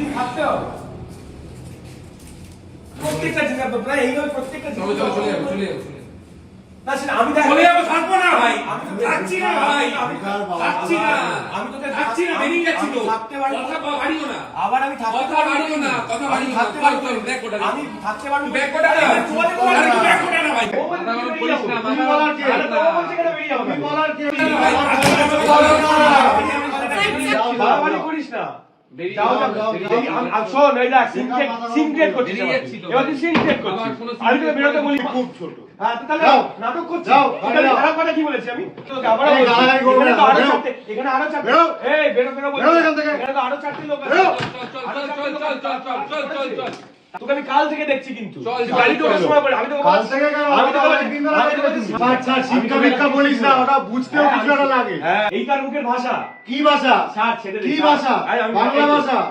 দুদিন থাকতে হবে প্রত্যেকটা জিনিস প্রায় এইভাবে প্রত্যেকটা চলো চলো চলে যাব চলে যাব চলে যাব। না সেটা আমি চলে যাব থাকব না ভাই আমি তো থাকছি না ভাই থাকছি না আমি তোকে থাকছি না বেরিয়ে যাচ্ছি তো থাকতে পারব কথা বাড়িও না আবার আমি থাকতে কথা বাড়িও না, কথা বাড়িও। থাকতে চল, পারব চল, ব্যাগ কোটা। আমি থাকতে পারব ব্যাগ কোটা না তোমাদের তো আরে ব্যাগ কোটা না ভাই যাব। তুমি বলার কি? আরে। তো ও বলছে কেন বেরিয়ে যাব? তুমি বলার কি? বাড়াবাড়ি করিস না। নাটক করছি কি বলেছি আমি এখানে আরও চারটে বেরো বেরো বেরো এখান থেকে আরও চারটে লোক আছে তোকে আমি কাল থেকে দেখছি কিন্তু। আচ্ছা, আচ্ছা, বুঝতেও কিছু লাগে। ভাষা। কি ভাষা? কি ভাষা? বাংলা ভাষা?